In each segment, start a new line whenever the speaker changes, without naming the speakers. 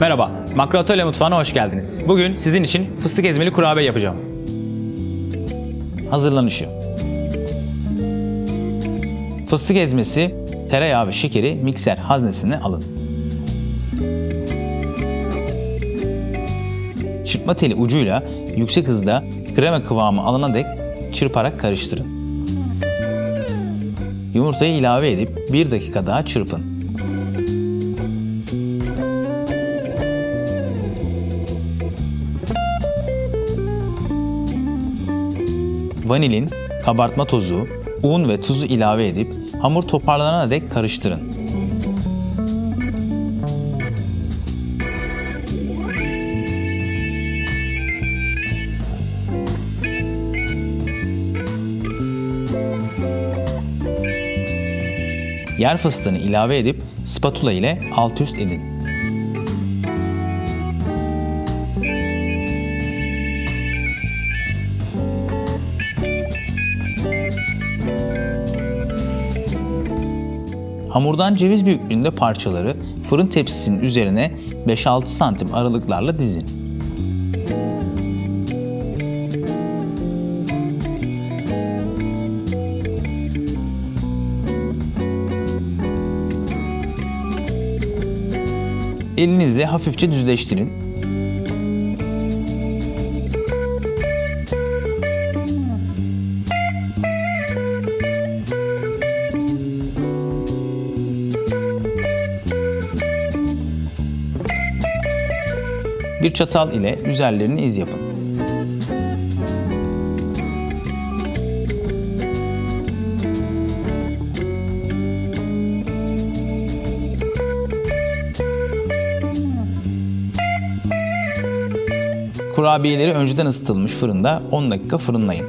Merhaba, Makro Atölye Mutfağı'na hoş geldiniz. Bugün sizin için fıstık ezmeli kurabiye yapacağım. Hazırlanışı Fıstık ezmesi, tereyağı ve şekeri mikser haznesine alın. Çırpma teli ucuyla yüksek hızda krema kıvamı alana dek çırparak karıştırın. Yumurtayı ilave edip 1 dakika daha çırpın. Vanilin, kabartma tozu, un ve tuzu ilave edip hamur toparlanana dek karıştırın. Yer fıstığını ilave edip spatula ile alt üst edin. Hamurdan ceviz büyüklüğünde parçaları fırın tepsisinin üzerine 5-6 santim aralıklarla dizin. Elinizle hafifçe düzleştirin. Bir çatal ile üzerlerini iz yapın. Kurabiyeleri önceden ısıtılmış fırında 10 dakika fırınlayın.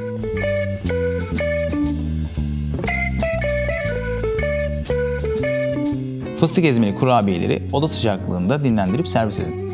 Fıstık ezmeli kurabiyeleri oda sıcaklığında dinlendirip servis edin.